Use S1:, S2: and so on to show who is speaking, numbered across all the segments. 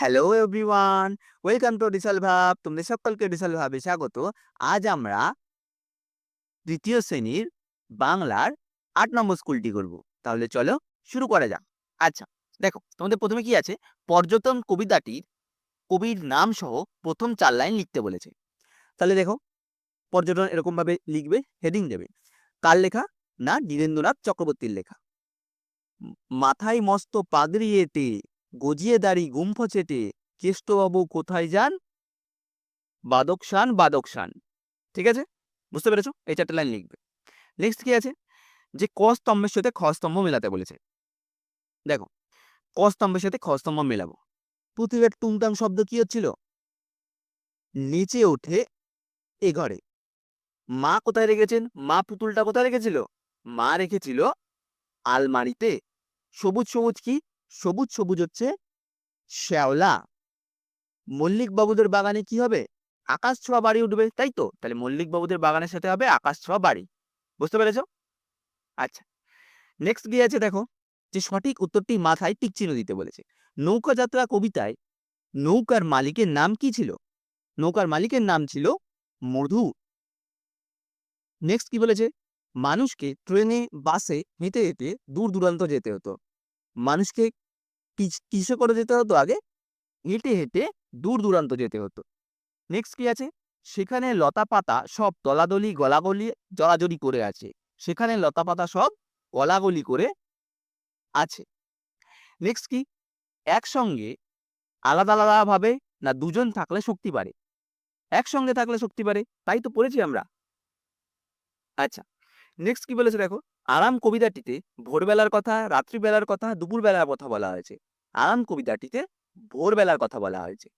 S1: Hello everyone welcome to রিসাল ভাব তোমাদের সকলকে রিসাল ভাবে স্বাগত আজ আমরা তৃতীয় শ্রেণির বাংলার আট নম্বর স্কুলটি করব তাহলে চলো শুরু করা যাক আচ্ছা দেখো তোমাদের প্রথমে কি আছে পর্যটন কবিতাটির কবির নাম সহ প্রথম চার লাইন লিখতে বলেছে তাহলে দেখো পর্যটন এরকম ভাবে লিখবে হেডিং দেবে কার লেখা না নীরেন্দ্রনাথ চক্রবর্তীর লেখা মাথায় মস্ত পাগড়ি এঁটে গজিয়ে দাড়ি গুম্ফ চেটে কেষ্টবাবু কোথায় যান? বাদকশান বাদকশান ঠিক আছে? বুঝতে পেরেছ? এই চারটে লাইন লিখবে। নেক্সট কি আছে? যে ক স্তম্ভের সাথে খ স্তম্ভ মেলাতে বলেছে। দেখো, ক স্তম্ভের সাথে খ স্তম্ভ মেলাবো। পৃথিবীর টুংটাং শব্দ কি হচ্ছিল? নিচে ওঠে এ ঘরে। মা কোথায় রেখেছেন? মা পুতুলটা কোথায় রেখেছিল? মা রেখেছিল আলমারিতে। সবুজ সবুজ কি? সবুজ সবুজ হচ্ছে শ্যাওলা। মল্লিক বাবুদের বাগানে কি হবে? আকাশ ছোঁয়া বাড়ি উঠবে, তাই তো? তাহলে মল্লিক বাবুদের বাগানের সাথে হবে আকাশ ছোঁয়া বাড়ি। বুঝতে পেরেছ? আচ্ছা নেক্সট গিয়ে আছে দেখো, যে সঠিক উত্তরটি মাথায় টিক চিহ্ন দিতে বলেছে। নৌকা যাত্রা কবিতায় নৌকার মালিকের নাম কি ছিল? নৌকার মালিকের নাম ছিল মধু। নেক্সট কি বলেছে? মানুষকে ট্রেনে, বাসে হেঁটে হেঁটে দূর দূরান্ত যেতে হতো। মানুষকে কিস- করে যেতে হতো আগে। হেঁটে হেঁটে দূর দূরান্ত যেতে হতো। নেক্সট কি আছে? সেখানে লতা পাতা সব তলাদলি গলাগলি জড়াজড়ি করে আছে। সেখানে লতা পাতা সব গলাগলি করে আছে। নেক্সট কি? একসঙ্গে আলাদা আলাদা ভাবে না দুজন থাকলে শক্তি বাড়ে। একসঙ্গে থাকলে শক্তি বাড়ে, তাই তো পড়েছি আমরা। আচ্ছা নেক্সট কি বলেছে দেখো? আরাম কবিতাটিতে ভোরবেলার কথা, রাত্রিবেলার কথা, দুপুরবেলার কথা বলা হয়েছে। আরাম কবিতাটিতে ভোরবেলার কথা বলা হয়েছে।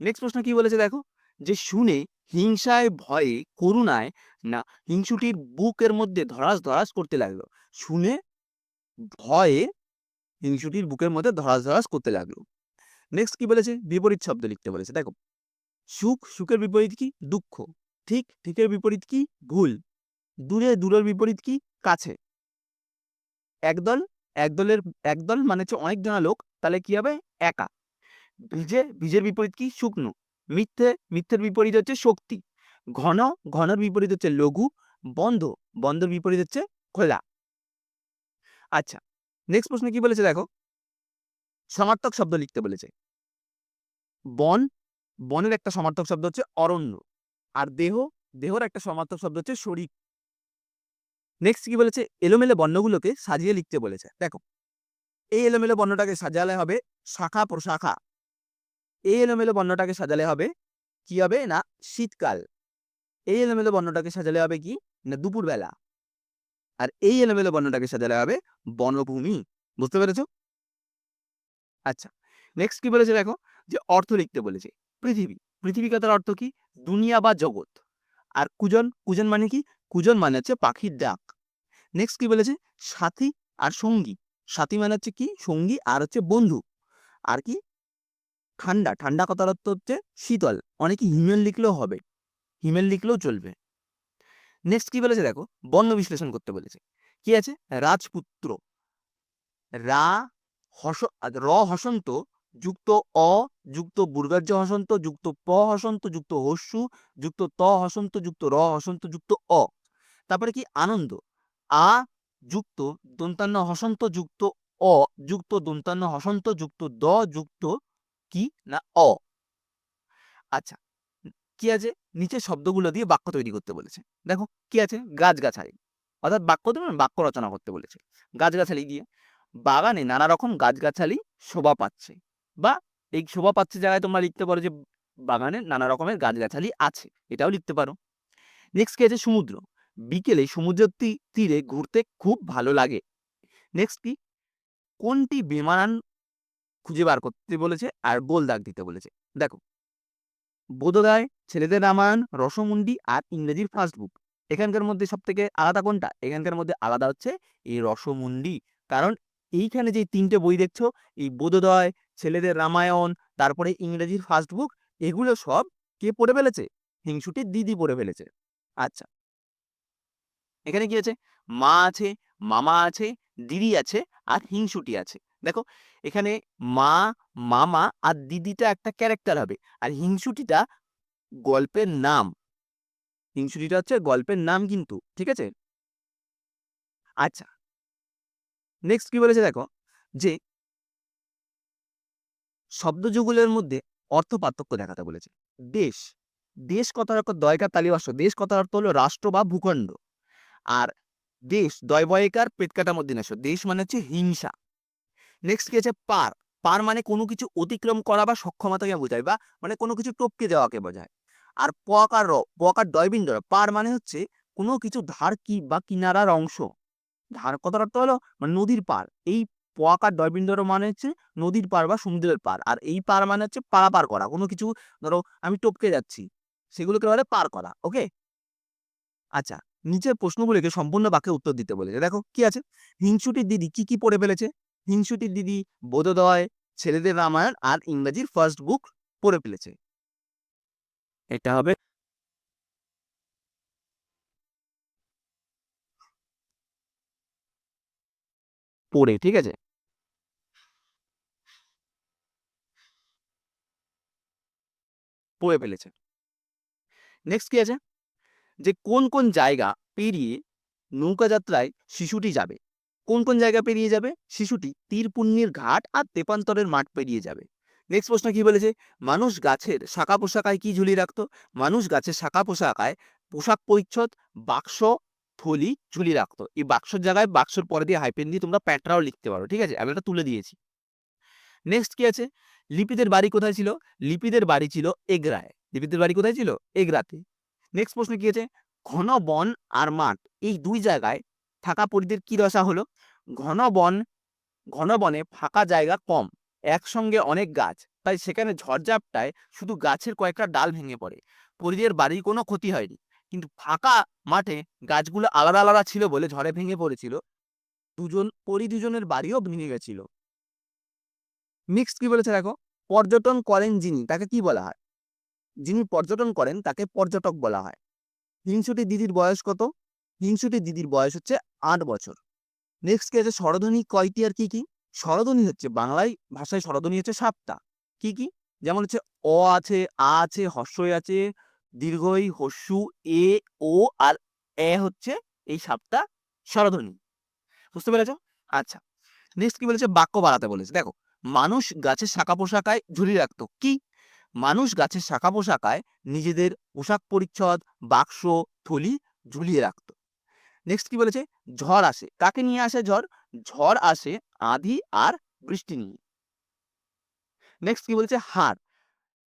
S1: নেক্সট প্রশ্ন কি বলেছে দেখো? যে শুনে হিংসায় ভয়ে, করুণায়, না হিংসুটির বুকের মধ্যে ধরাস ধরাস করতে লাগল। শুনে ভয়ে হিংসুটির বুকের মধ্যে ধরাস ধরাস করতে লাগল। নেক্সট কি বলেছে? বিপরীত শব্দ লিখতে বলেছে। দেখো, সুখ, সুখের বিপরীত কি? দুঃখ। ঠিক ঠিকের বিপরীত কি? ভুল। দূরে, দূরের বিপরীত কি? কাছে। একদল, একদলের, একদল মানে হচ্ছে অনেক জনা লোক তাহলে কি হবে? একা। ভিজে ভিজের বিপরীত কি? শুকনো। মিথ্যে, মিথ্যের বিপরীত হচ্ছে শক্তি। ঘন, ঘনর বিপরীত হচ্ছে লঘু, বন্ধ, বন্ধর বিপরীত হচ্ছে খোলা। আচ্ছা নেক্সট প্রশ্ন কি বলেছে দেখো? সমার্থক শব্দ লিখতে বলেছে। বন, বনের একটা সমার্থক শব্দ হচ্ছে অরণ্য। আর দেহ, দেহর একটা সমার্থক শব্দ হচ্ছে শরীর। নেক্সট কি বলেছে? এলোমেলো বর্ণগুলোকে সাজিয়ে লিখতে বলেছে। দেখো এই এলোমেলো বর্ণটাকে সাজালে হবে শাখা প্রশাখা। এই এলোমেলো বর্ণটাকে সাজালে হবে কি হবে না শীতকাল। এই এলোমেলো বর্ণটাকে সাজালে হবে কি না দুপুরবেলা। আর এই এলোমেলো বর্ণটাকে সাজালে হবে বনভূমি। বুঝতে পেরেছ? আচ্ছা নেক্সট কি বলেছে দেখো? যে অর্থ লিখতে বলেছে, পৃথিবী। পৃথিবী কথার অর্থ কি? দুনিয়া বা জগৎ। আর কুজন কুজন মানে কি? কুজন মানে হচ্ছে পাখির ডাক। নেক্সট কি বলেছে? সাথী আর সঙ্গী। সাথী মানে হচ্ছে কি? সঙ্গী আর হচ্ছে বন্ধু। আর কি? ঠান্ডা। ঠান্ডা কথার অর্থ হচ্ছে শীতল। অনেকে হিমেল লিখলেও হবে। হিমেল লিখলেও চলবে। নেক্সট কি বলেছে দেখো? বর্ণ বিশ্লেষণ করতে বলেছে। কি আছে? রাজপুত্র। রা হস, র হসন্ত, যুক্ত অ, যুক্ত বুর্গার্য হসন্ত, যুক্ত প হসন্ত, যুক্ত হস্যু, যুক্ত ত হসন্ত, যুক্ত র হসন্ত, যুক্ত অ। তারপরে কি? আনন্দ। আ যুক্ত দন্তান্ন হসন্ত যুক্ত অ, যুক্ত দন্তান্ন হসন্ত যুক্ত দ, যুক্ত কি না অ। আচ্ছা কি আছে? নিচে শব্দগুলো দিয়ে বাক্য তৈরি করতে বলেছে। দেখো, কি আছে? গাছগাছালি। অর্থাৎ বাক্য তো বাক্য রচনা করতে বলেছে। গাছগাছালি দিয়ে। বাগানে নানা রকম গাছগাছালি শোভা পাচ্ছে বা এই শোভা পাচ্ছে জায়গায় তোমরা লিখতে পারো যে বাগানে নানা রকমের গাছগাছালি আছে। এটাও লিখতে পারো। নেক্সট কি আছে? সমুদ্র। বিকেলে সমুদ্রের তীরে ঘুরতে খুব ভালো লাগে। নেক্সট কি? কোনটি বেমানান খুঁজে বার করতে বলেছে আর গোল দাগ দিতে বলেছে? দেখো। বোধোদয় ছেলেদের রামায়ণ, রসমুন্ডি আর ইংরেজির ফার্স্ট বুক এখানকার মধ্যে সব থেকে আলাদা কোনটা? এখানকার মধ্যে আলাদা হচ্ছে এই রসমুন্ডি। কারণ এইখানে যে তিনটে বই দেখছ, এই বোধোদয় ছেলেদের রামায়ণ, তারপরে ইংরেজির ফার্স্ট বুক এগুলো সব কে পড়ে ফেলেছে? হিংসুটির দিদি পড়ে ফেলেছে। আচ্ছা। এখানে কি আছে? মা আছে, মামা আছে, দিদি আছে, আর হিংসুটি আছে। দেখো, এখানে মা, মামা, আর দিদিটা একটা ক্যারেক্টার হবে। আর হিংসুটিটা গল্পের নাম। হিংসুটিটা হচ্ছে গল্পের নাম কিন্তু, ঠিক আছে? আচ্ছা। নেক্সট কি বলেছে দেখো? যে শব্দযুগলের মধ্যে অর্থ পার্থক্য দেখাতে বলেছে। দেশ। দেশ কথার দয়কার তালিবাস্য দেশ কথার অর্থ হলো রাষ্ট্র বা ভূখণ্ড। আর দেশ দয়বয়কার পেটকাটা মধ্যে নেশ দেশ মানে হচ্ছে হিংসা। নেক্সট কি আছে? পার। পার মানে কোনো কিছু অতিক্রম করা বা সক্ষমতাকে বোঝায় বা মানে কোনো কিছু টপকে যাওয়াকে বোঝায়। আর পকার পকার র, পার মানে হচ্ছে কোনো কিছু ধার কি বা কিনারার অংশ। ধার কথার অর্থ হলো মানে নদীর পার। এই পোয়াকার দয়বিন্দুর মানে হচ্ছে নদীর পার বা সমুদ্রের পার। আর এই পার মানে হচ্ছে পারাপার করা। কোনো কিছু ধরো আমি টপকে যাচ্ছি সেগুলোকে বলে পার করা। ওকে আচ্ছা। নিচের প্রশ্নগুলিকে সম্পূর্ণ বাক্যে উত্তর দিতে বলেছে দেখো কি আছে? হিংসুটির দিদি কি কি পড়ে ফেলেছে? হিংসুটির দিদি বোধোদয় ছেলেদের রামায়ণ আর ইংরেজির ফার্স্ট বুক পড়ে ফেলেছে। এটা হবে পড়ে, ঠিক আছে? পড়ে ফেলেছে। নেক্সট কি আছে? যে কোন কোন জায়গা পেরিয়ে নৌকা যাত্রায় শিশুটি যাবে? কোন কোন জায়গা পেরিয়ে যাবে? শিশুটি তীরপুণ্যের ঘাট আর তেপান্তরের মাঠ পেরিয়ে যাবে। নেক্সট প্রশ্ন কি বলেছে? মানুষ গাছের শাখা পোশাকায় কি ঝুলিয়ে রাখতো? মানুষ গাছের শাখা পোশাকায় পোশাক পরিচ্ছদ, বাক্স, থলি ঝুলিয়ে রাখতো। এই বাক্সর জায়গায় বাক্সর পরে দিয়ে হাইপেন দিয়ে তোমরা প্যাটরাও লিখতে পারো, ঠিক আছে? আমি এটা তুলে দিয়েছি। নেক্সট কি আছে? লিপিদের বাড়ি কোথায় ছিল? লিপিদের বাড়ি ছিল এগরায়। লিপিদের বাড়ি কোথায় ছিল? এগরাতে। নেক্সট প্রশ্ন কি আছে ঘন বন আর মাঠ, এই দুই জায়গায় থাকা পরিদের কি দশা হলো? ঘন বন, ঘন বনে ফাঁকা জায়গা কম, একসঙ্গে অনেক গাছ, তাই সেখানে ঝড়ঝাপটায় শুধু গাছের কয়েকটা ডাল ভেঙে পড়ে। পরিদের বাড়ির কোনো ক্ষতি হয়নি, কিন্তু ফাঁকা মাঠে গাছগুলো আলাদা আলাদা ছিল বলে ঝড়ে ভেঙে পড়েছিল। দুজন পরি দুজনের বাড়িও ভেঙে গেছিল। নেক্সট কি বলেছে দেখো? পর্যটন করেন যিনি, তাকে কি বলা হয়? যিনি পর্যটন করেন, তাকে পর্যটক বলা হয়। হিংসুটি দিদির বয়স কত? হিংসুটি দিদির বয়স হচ্ছে আট বছর। নেক্সট কি আছে স্বরধ্বনি কয়টি আর কি কি? স্বরধ্বনি হচ্ছে, বাংলায় ভাষায় স্বরধ্বনি হচ্ছে সাতটা। কি কি? যেমন হচ্ছে অ আছে, আ আছে হর্ষই আছে, দীর্ঘই, হস্যু, এ, ও আর এ হচ্ছে এই সাতটা স্বরধ্বনি। বুঝতে পেরেছ? আচ্ছা। নেক্সট কি বলেছে? বাক্য বাড়াতে বলেছে। দেখো, মানুষ গাছের শাখা পোশাকায় ঝুলিয়ে রাখতো। কি? মানুষ গাছের শাখা পোশাকায় নিজেদের পোশাক পরিচ্ছদ, বাক্স, থলি ঝুলিয়ে রাখত। নেক্সট কি বলেছে? ঝড় আসে। কাকে নিয়ে আসে ঝড়? ঝড় আসে আঁধি আর বৃষ্টি নিয়ে। নেক্সট কি বলছে? হার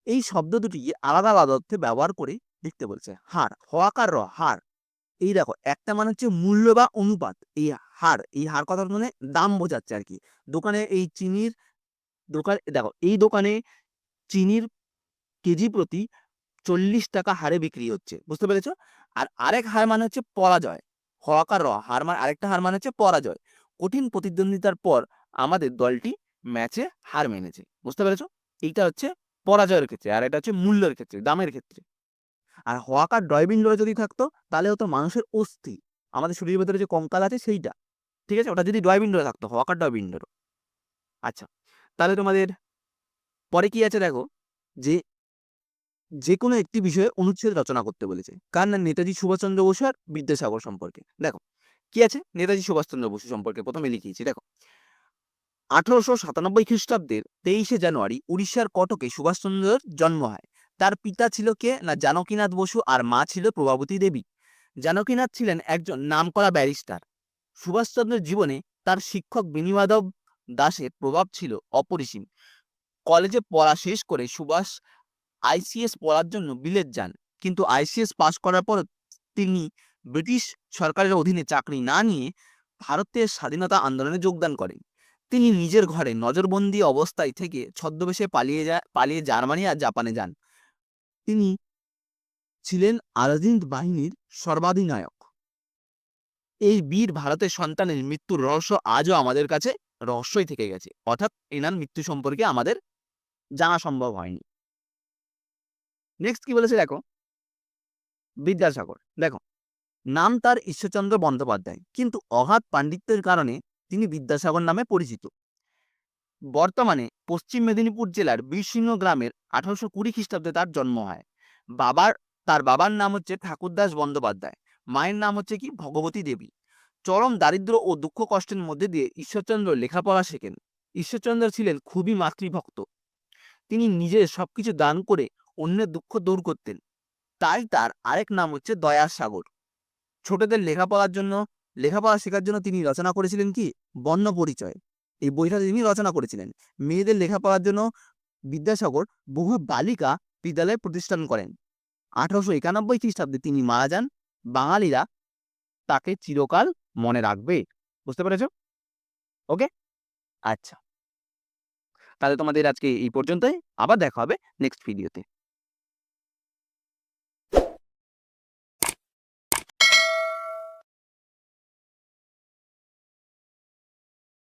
S1: এই শব্দ দুটি আলাদা আলাদা অর্থে ব্যবহার করে লিখতে বলছে। হার হওয়াকার র হার এই দেখো, একটা মানে হচ্ছে মূল্য বা অনুপাত। এই হার এই হার কথা মানে দাম বোঝাচ্ছে আর কি। দোকানে এই চিনির দোকান, দেখো, এই দোকানে চিনির কেজি প্রতি চল্লিশ টাকা হারে বিক্রি হচ্ছে। বুঝতে পেরেছ? আর আরেক হার মানে হচ্ছে পরাজয়। হওয়াকার র, হার মানে আরেকটা হার মানে হচ্ছে পরাজয়। কঠিন প্রতিদ্বন্দ্বিতার পর আমাদের দলটি ম্যাচে হার মেনেছে। বুঝতে পেরেছ? এইটা হচ্ছে পরাজয়ের ক্ষেত্রে, আর এটা হচ্ছে মূল্যের ক্ষেত্রে, দামের ক্ষেত্রে। আর হওয়াকার ডয়বিন্ডো যদি থাকতো, তাহলে হতো মানুষের অস্থি। আমাদের শরীরের ভেতরে যে কঙ্কাল আছে সেইটা। ঠিক আছে? ওটা যদি ডয়বিন্ডো থাকতো, হওয়াকার ডয়বিন্ডোর আচ্ছা তাহলে তোমাদের পরে কি আছে দেখো? যে যে কোনো একটি বিষয়ে অনুচ্ছেদ রচনা করতে বলেছে। কার না নেতাজি সুভাষচন্দ্র বসু আর বিদ্যাসাগর সম্পর্কে। দেখো, কি আছে? নেতাজি সুভাষচন্দ্র বসু সম্পর্কে প্রথমে লিখিয়েছি দেখো, আঠারোশো সাতানব্বই খ্রিস্টাব্দের তেইশে জানুয়ারি উড়িষ্যার কটকে সুভাষচন্দ্রের জন্ম হয়। তার পিতা ছিল কে? না, জানকীনাথ বসু আর মা ছিল প্রভাবতী দেবী। জানকীনাথ ছিলেন একজন নামকরা ব্যারিস্টার। সুভাষচন্দ্রের জীবনে তার শিক্ষক বিনিমাধব দাসের প্রভাব ছিল অপরিসীম। কলেজে পড়া শেষ করে সুভাষ আইসিএস পড়ার জন্য বিলেত যান। কিন্তু আইসিএস পাশ করার পর তিনি ব্রিটিশ সরকারের অধীনে চাকরি না নিয়ে ভারতের স্বাধীনতা আন্দোলনে যোগদান করেন। তিনি নিজের ঘরে নজরবন্দি অবস্থায় থেকে ছদ্মবেশে পালিয়ে যায় পালিয়ে জার্মানি আর জাপানে যান। তিনি ছিলেন আলাদিন বাহিনীর সর্বাধিনায়ক। এই বীর ভারতের সন্তানের মৃত্যুর রহস্য আজও আমাদের কাছে রহস্যই থেকে গেছে। অর্থাৎ এনার মৃত্যু সম্পর্কে আমাদের জানা সম্ভব হয়নি। নেক্সট কি বলেছে দেখো? বিদ্যাসাগর। দেখো, নাম তার ঈশ্বরচন্দ্র বন্দ্যোপাধ্যায়, কিন্তু অগাধ পাণ্ডিত্যের কারণে তিনি বিদ্যাসাগর নামে পরিচিত। বর্তমানে পশ্চিম মেদিনীপুর জেলার বীরসিংহ গ্রামের আঠারোশো কুড়ি খ্রিস্টাব্দে তার জন্ম হয়। বাবার, তার বাবার নাম হচ্ছে ঠাকুরদাস বন্দ্যোপাধ্যায়, মায়ের নাম হচ্ছে কি? ভগবতী দেবী। চরম দারিদ্র্য ও দুঃখ কষ্টের মধ্যে দিয়ে ঈশ্বরচন্দ্র লেখাপড়া শেখেন। ঈশ্বরচন্দ্র ছিলেন খুবই মাতৃভক্ত। তিনি নিজের সবকিছু দান করে অন্যের দুঃখ দূর করতেন। তাই তার আরেক নাম হচ্ছে দয়ার সাগর। ছোটদের লেখাপড়ার জন্য, লেখাপড়া শেখার জন্য তিনি রচনা করেছিলেন কি? বর্ণ পরিচয়। এই বইটা তিনি রচনা করেছিলেন। মেয়েদের লেখাপড়ার জন্য বিদ্যাসাগর বহু বালিকা বিদ্যালয় প্রতিষ্ঠান করেন। আঠারোশো একানব্বই খ্রিস্টাব্দে তিনি মারা যান। বাঙালিরা তাকে চিরকাল মনে রাখবে। বুঝতে পেরেছ? ওকে? আচ্ছা। তাহলে তোমাদের আজকে এই পর্যন্তই। আবার দেখা হবে নেক্সট ভিডিওতে